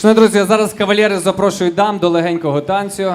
Шановні друзі, зараз кавалери запрошую дам до легенького танцю.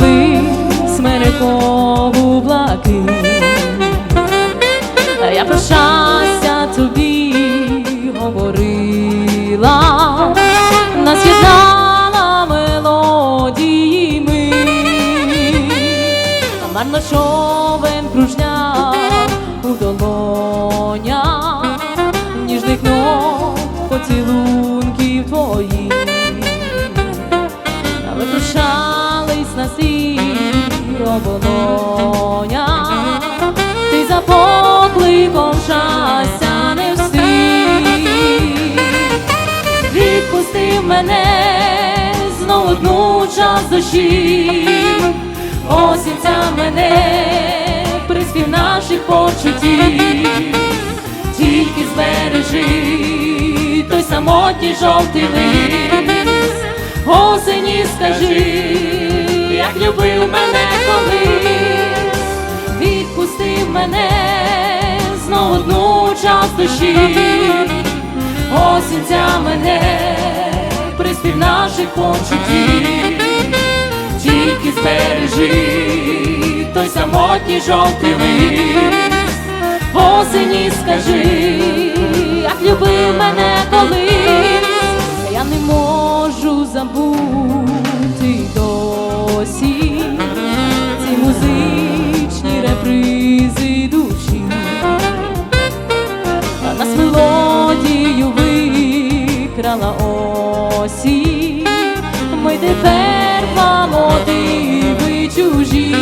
Ми пливли смерекову блакить. А я про щастя тобі говорила, нас єднала мелодії ми, а марно човен кружняв у долонях ніжних ног поцілунків твоїх, на сіро оболоня, ти за покликом щастя не встиг, відпустив мене знову одну час душі, осінця мене приспів наших почуттів. Тільки збережи той самотній жовтий лист, осені скажи, як любив мене колись, відпустив мене знову одну час душі, осінця мене приспів наших почуттів, тільки збережи той самотній жовтий лист. Осені скажи, як любив мене колись, я не можу забути досі ці музичні репризи душі, а нас мелодію викрала осінь, ми тепер мотиви чужі.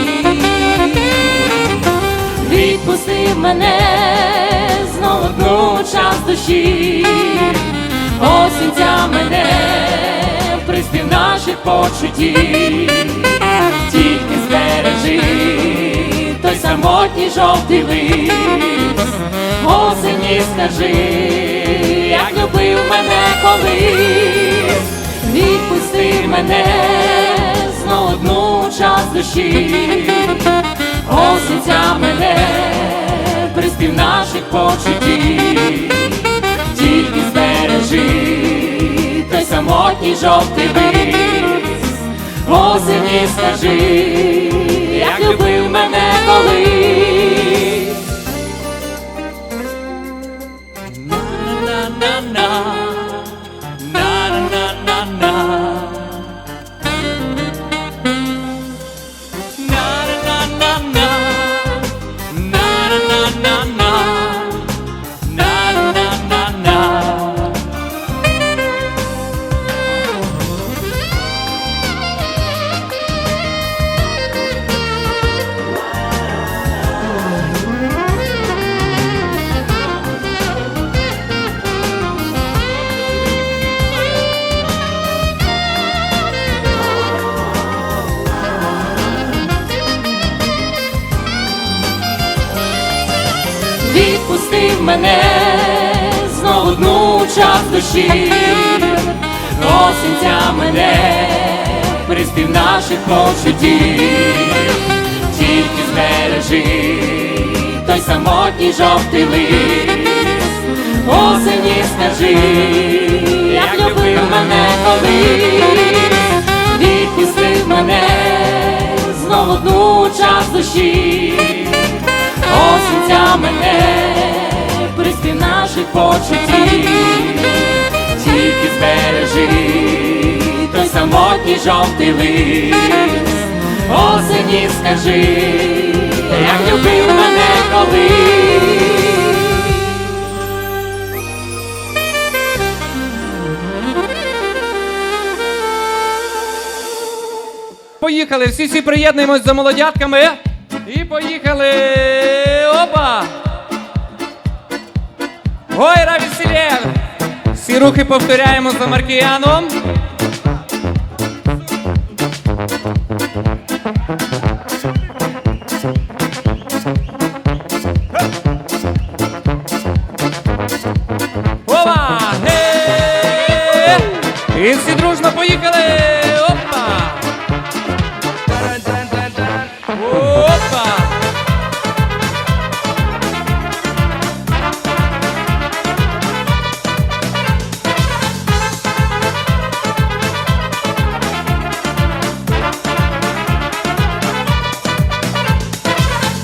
Відпустив мене знову час душі, осінця мене наших почуттів, тільки збережи той самотній жовтий лист, осені скажи, як любив мене колись, відпусти мене знову одну час душі. Осінця мене приспів наших почуттів, самотній жовтий лист, осені скажи, як любив мене колись. Відпустив мене. Знову одну час душі, осінця мене приспів наших почуттів, тільки збережи той самотній жовтий лист, осені скажи, як любив мене колись, відпустив мене знову одну час душі осінця мене приспів наших почуттів, тільки збережи той самотній жовтий лист, осені скажи, як любив мене колись. Поїхали, всі всі приєднуємось за молодятками. І поїхали. Опа! Гойра веселее! Всі рухи повторяємо за Маркіяном.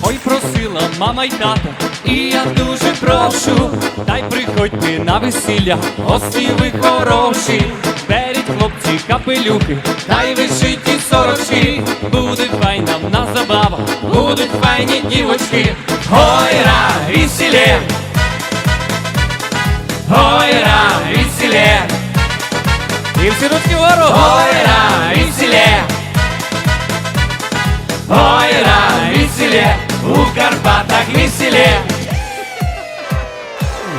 Ой, просила мама й тата, і я дуже прошу, дай приходьте на весілля, гості ви хороші, беріть хлопці капелюхи, та й вишиті сорочки, буде файна в нас забава, будуть файні дівочки, гойра, весілє, гойра, весілє, і всі ручки вгору, гойра, весілє. У Карпатах веселе.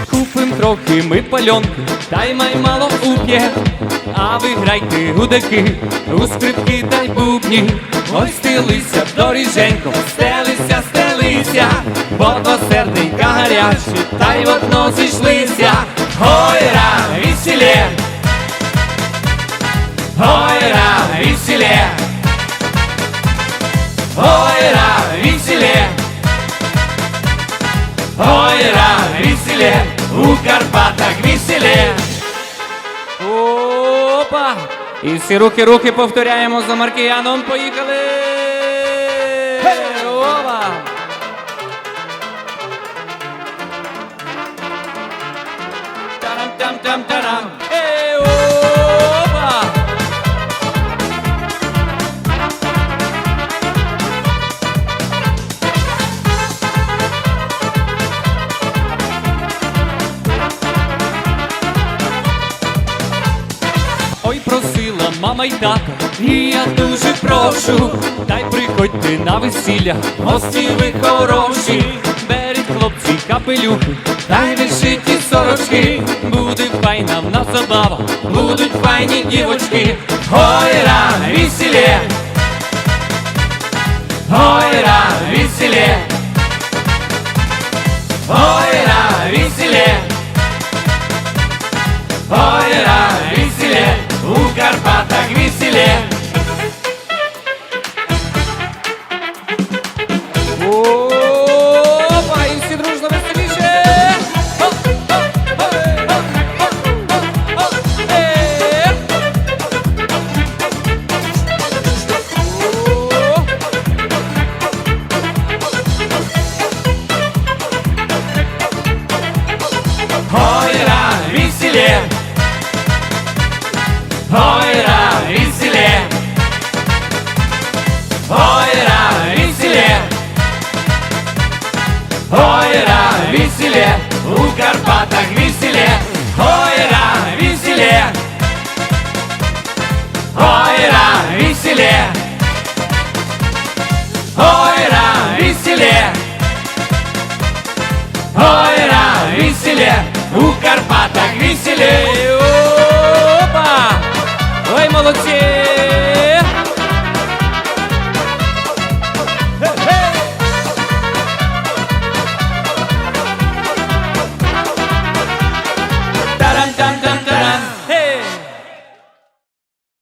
Купим трохи ми пальонки, та й май мало уп'є. А ви грайте гудаки, у скрипки та й бубні. Ой, стелися, доріженько, стелися, стелися, бо два серденька гарячі, та й в одно зійшлися. Ой, Опа! І всі руки, руки повторяємо за Маркіяном. Поїхали! Опа! Тарам-там-там-тарам! Тата, і я дуже прошу, дай приходьте на весілля, гості ви хороші, беріть хлопці капелюхи, дай вишиті сорочки, буде файна в нас забава, будуть файні дівочки, ой, ра, весілє, ой, ра, весілє, ой, ра, весілє. Ой, у Карпатах